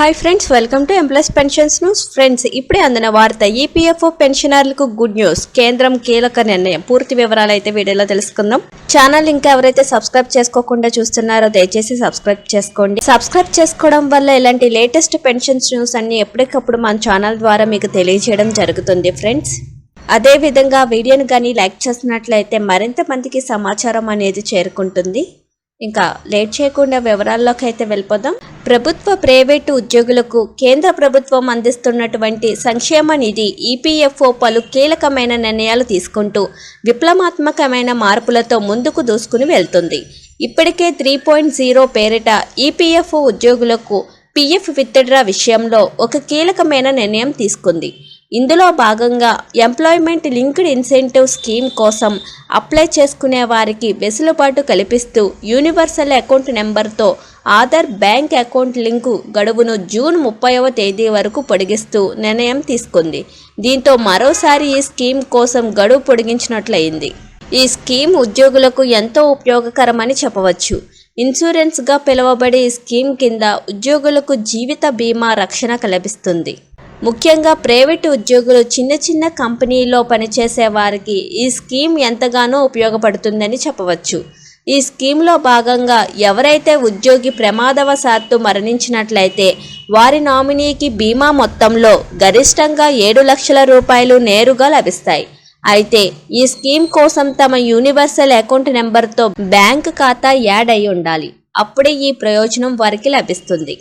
Hi friends welcome to employees pensions news friends ఇప్పుడే అందిన వార్త ఈపీఎఫ్ఓ పెన్షనర్లకు గుడ్ న్యూస్. కేంద్రం కీలక నిర్ణయం. పూర్తి వివరాలు అయితే వీడియోలో తెలుసుకుందాం. ఛానల్ ఇంకా ఎవరైతే సబ్స్క్రైబ్ చేసుకోకుండా చూస్తున్నారో దయచేసి సబ్స్క్రైబ్ చేసుకోండి. సబ్స్క్రైబ్ చేసుకోవడం వల్ల ఇలాంటి లేటెస్ట్ పెన్షన్స్ న్యూస్ అన్ని ఎప్పటికప్పుడు మన ఛానల్ ద్వారా మీకు తెలియజేయడం జరుగుతుంది ఫ్రెండ్స్ అదేవిధంగా వీడియోను కానీ లైక్ చేసినట్లయితే మరింత మందికి సమాచారం అనేది చేరుకుంటుంది. ఇంకా లేట్ చేయకుండా వివరాల్లోకి అయితే వెళ్ళిపోదాం. ప్రభుత్వ ప్రైవేటు ఉద్యోగులకు కేంద్ర ప్రభుత్వం అందిస్తున్నటువంటి సంక్షేమ నిధి ఈపీఎఫ్ఓ పలు కీలకమైన నిర్ణయాలు తీసుకుంటూ విప్లవాత్మకమైన మార్పులతో ముందుకు దూసుకుని వెళ్తుంది. ఇప్పటికే త్రీ పాయింట్ జీరో పేరిట ఈపీఎఫ్ఓ ఉద్యోగులకు పీఎఫ్ విత్డ్రా విషయంలో ఒక కీలకమైన నిర్ణయం తీసుకుంది. ఇందులో భాగంగా ఎంప్లాయ్మెంట్ లింక్డ్ ఇన్సెంటివ్ స్కీమ్ కోసం అప్లై చేసుకునే వారికి వెసులుబాటు కల్పిస్తూ యూనివర్సల్ అకౌంట్ నెంబర్తో ఆధార్ బ్యాంక్ అకౌంట్ లింకు గడువును జూన్ ముప్పైవ తేదీ వరకు పొడిగిస్తూ నిర్ణయం తీసుకుంది. దీంతో మరోసారి ఈ స్కీమ్ కోసం గడువు పొడిగించినట్లయింది. ఈ స్కీమ్ ఉద్యోగులకు ఎంతో ఉపయోగకరమని చెప్పవచ్చు. ఇన్సూరెన్స్గా పిలువబడే ఈ స్కీమ్ కింద ఉద్యోగులకు జీవిత బీమా రక్షణ కల్పిస్తుంది. ముఖ్యంగా ప్రైవేటు ఉద్యోగులు చిన్న చిన్న కంపెనీలో పనిచేసే వారికి ఈ స్కీమ్ ఎంతగానో ఉపయోగపడుతుందని చెప్పవచ్చు. ఈ స్కీమ్లో భాగంగా ఎవరైతే ఉద్యోగి ప్రమాదవశాత్తు మరణించినట్లయితే వారి నామినీకి బీమా మొత్తంలో గరిష్టంగా ఏడు లక్షల రూపాయలు నేరుగా లభిస్తాయి. అయితే ఈ స్కీమ్ కోసం తమ యూనివర్సల్ అకౌంట్ నెంబర్తో బ్యాంక్ ఖాతా యాడ్ అయి ఉండాలి. అప్పుడే ఈ ప్రయోజనం వారికి లభిస్తుంది.